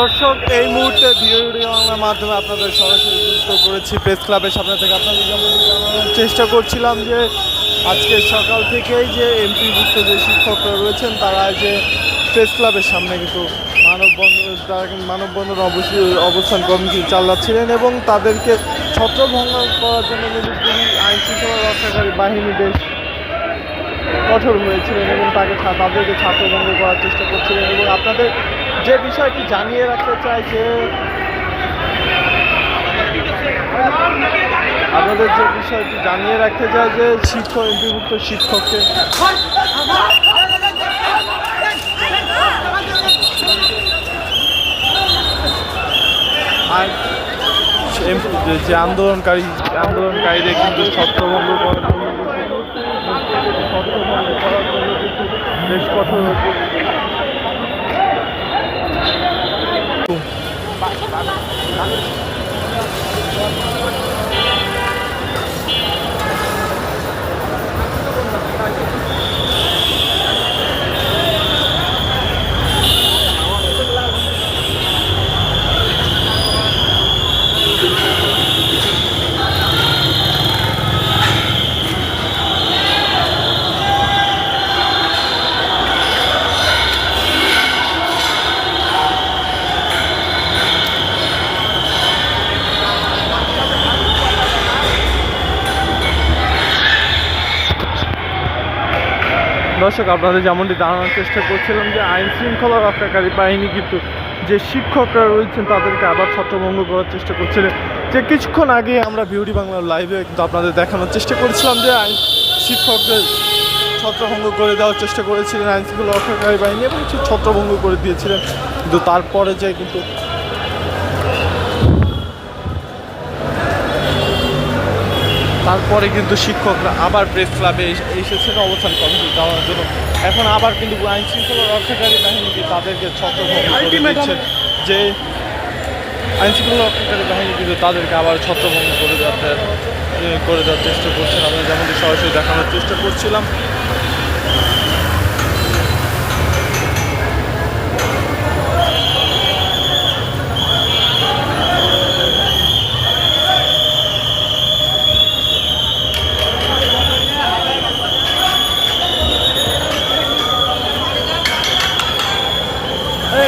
দর্শক, এই মুহূর্তে ভিডিও মাধ্যমে আপনাদের সরাসরি যুক্ত করেছি প্রেস ক্লাবের সামনে থেকে। আপনাদের জানানোর চেষ্টা করছিলাম যে, আজকে সকাল থেকেই যে এমপিভুক্ত যে শিক্ষকরা রয়েছেন, তারা যে প্রেস ক্লাবের সামনে কিন্তু মানববন্ধন, তারা কিন্তু মানববন্ধন অবস্থান কর্মসূচি চালাচ্ছিলেন এবং তাদেরকে ছত্রভঙ্গ করার জন্য কিন্তু আইন শৃঙ্খলা রক্ষাকারী বাহিনী বেশ কঠোর হয়েছিলেন এবং তাকে তাদেরকে ছাত্রভঙ্গ করার চেষ্টা করছিলেন এবং আপনাদের যে বিষয়টি জানিয়ে রাখতে চাই যে আমাদের যে বিষয়টি জানিয়ে রাখতে চাই যে শিক্ষক, এমপিভুক্ত শিক্ষককে আর যে- আন্দোলনকারী আন্দোলনকারীদের কিন্তু ছত্রভঙ্গ করার জন্য বেশ কঠোর দর্শক, আপনাদের যেমনটি জানানোর চেষ্টা করছিলাম যে আইন শৃঙ্খলা রক্ষাকারী বাহিনী কিন্তু যে শিক্ষকরা রয়েছেন তাদেরকে আবার ছত্রভঙ্গ করার চেষ্টা করছিলেন যে কিছুক্ষণ আগে আমরা বিউটি বাংলার লাইভে কিন্তু আপনাদের দেখানোর চেষ্টা করেছিলাম যে আইন শিক্ষকদের ছত্রভঙ্গ করে দেওয়ার চেষ্টা করেছিলেন আইন শৃঙ্খলা রক্ষাকারী বাহিনী এবং ছত্রভঙ্গ করে দিয়েছিলেন। কিন্তু তারপরে যে কিন্তু তারপরে কিন্তু শিক্ষকরা আবার প্রেস ক্লাবে এসে- এসেছেন অবস্থান কর্মসূচি দেওয়ার জন্য। এখন আবার কিন্তু আইন শৃঙ্খলা রক্ষাকারী বাহিনীকে তাদেরকে ছত্রভঙ্গ যে আইন শৃঙ্খলা রক্ষাকারী বাহিনী কিন্তু তাদেরকে আবার ছত্রভঙ্গ করে দেওয়ার করে দেওয়ার চেষ্টা করছেন। আমরা যেমনটি সরাসরি দেখানোর চেষ্টা করছিলাম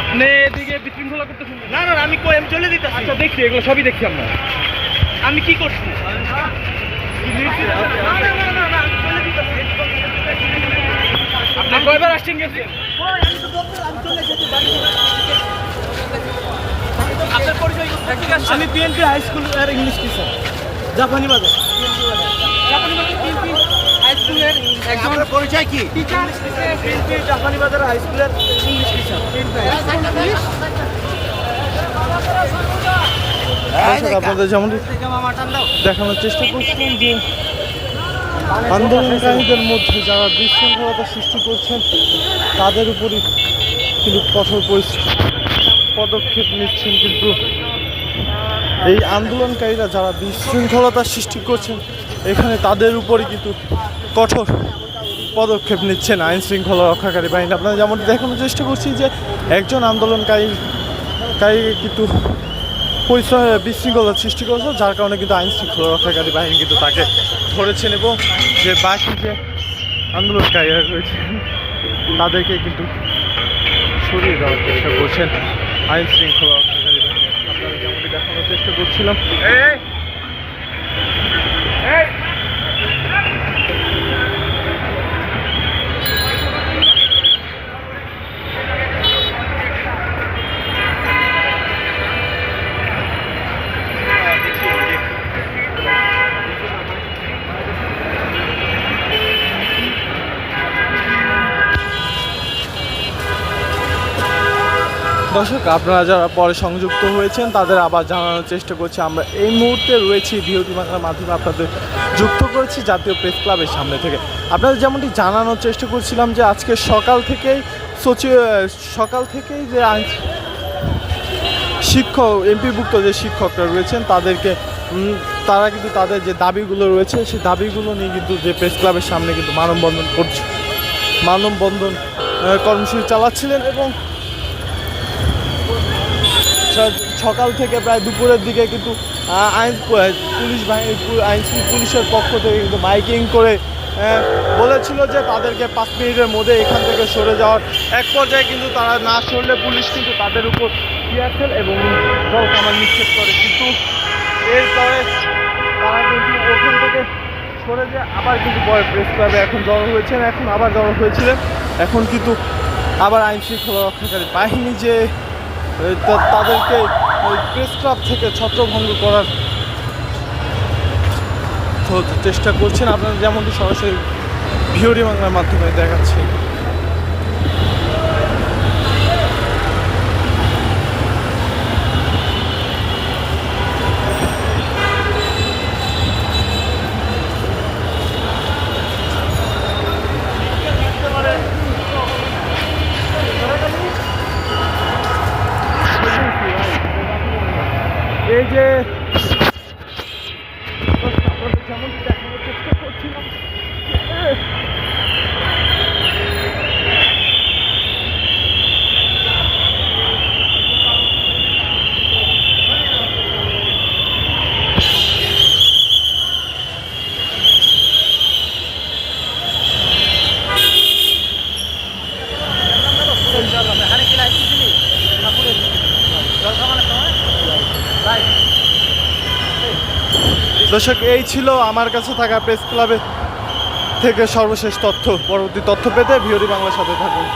আপনি এদিকে বিশৃঙ্খলা করতেছেন না না না, আমি কই আমি চলে দিতেছি আচ্ছা দেখছি এগুলো সবই দেখছি আমরা আমি কি করছি না, না, না, না, আমি চলে দিতেছি। আপনি কয়বার আসছেন গেছেন আমি তো বলতে- আমি চলে যেতে পারি না। আপনার পরিচয় কোথায়? আমি পিএনপি হাই স্কুলের ইংলিশ টিচার জাপানি বাজার জাপানি বাজার স্কুলের একজন পরিচয় কি? টিচার পিএনপি জাপানিবাজার হাই স্কুলের ইংলিশ টিচার আপনাদের যেমনটি দেখানোর চেষ্টা করছিলাম যে আন্দোলনকারীদের মধ্যে যারা বিশৃঙ্খলতা সৃষ্টি করছেন তাদের উপরই কিন্তু কঠোর পরিস্থিতি। পদক্ষেপ নিচ্ছেন কিন্তু এই আন্দোলনকারীরা যারা বিশৃঙ্খলতা সৃষ্টি করছেন এখানে তাদের উপরই কিন্তু কঠোর পদক্ষেপ নিচ্ছেন আইন শৃঙ্খলা রক্ষাকারী বাহিনী। আপনারা যেমন দেখানোর চেষ্টা করছি যে একজন আন্দোলনকারী কারীকে কিন্তু পরিচয় বিশৃঙ্খলা সৃষ্টি করেছে, যার কারণে কিন্তু আইন শৃঙ্খলা রক্ষাকারী বাহিনী কিন্তু তাকে ধরেছেন এবং যে বাকি যে আন্দোলনকারীরা রয়েছেন, তাদেরকে কিন্তু সরিয়ে দেওয়ার চেষ্টা করছেন আইন শৃঙ্খলা রক্ষাকারী বাহিনী। আপনারা যেমনটি দেখানোর চেষ্টা করছিলাম। দর্শক, আপনারা যারা পরে সংযুক্ত হয়েছেন, তাদের আবার জানানোর চেষ্টা করছি। আমরা এই মুহূর্তে রয়েছি বিরতি বাংলার মাধ্যমে আপনাদের যুক্ত করেছি জাতীয় প্রেস ক্লাবের সামনে থেকে। আপনাদের যেমনটি জানানোর চেষ্টা করছিলাম যে আজকে সকাল থেকেই সচিব সকাল থেকেই যে শিক্ষক, এমপিভুক্ত যে শিক্ষকরা রয়েছেন, তাদেরকে তারা কিন্তু তাদের যে দাবিগুলো রয়েছে, সেই দাবিগুলো নিয়ে কিন্তু যে প্রেস ক্লাবের সামনে কিন্তু মানববন্ধন করছে। মানববন্ধন কর্মসূচি চালাচ্ছিলেন এবং সকাল থেকে প্রায় দুপুরের দিকে কিন্তু আইন পুলিশ বাহিনী আইন পুলিশের পক্ষ থেকে কিন্তু মাইকিং করে বলেছিল যে তাদেরকে পাঁচ মিনিটের মধ্যে এখান থেকে সরে যাওয়ার এক পর্যায়ে কিন্তু তারা না সরলে পুলিশ কিন্তু তাদের উপর টিয়ারশেল এবং কামান নিক্ষেপ করে। কিন্তু এরপরে তারা কিন্তু ওখান থেকে সরে যে আবার কিন্তু পরে প্রেস ক্লাবে এখন জড়ো হয়েছেন। এখন আবার জড়ো হয়েছিলেন। এখন কিন্তু আবার আইন শৃঙ্খলা রক্ষাকারী বাহিনী যে তাদেরকে ওই প্রেস ক্লাব থেকে ছত্রভঙ্গ করার চেষ্টা করছেন। আপনারা যেমনটি সরাসরি ভিওরি বাংলার মাধ্যমে দেখাচ্ছে এই যে দর্শক, এই ছিল আমার কাছে থাকা প্রেস ক্লাবে থেকে সর্বশেষ তথ্য। পরবর্তী তথ্য পেতে ভিওরি বাংলার সাথে থাকুন।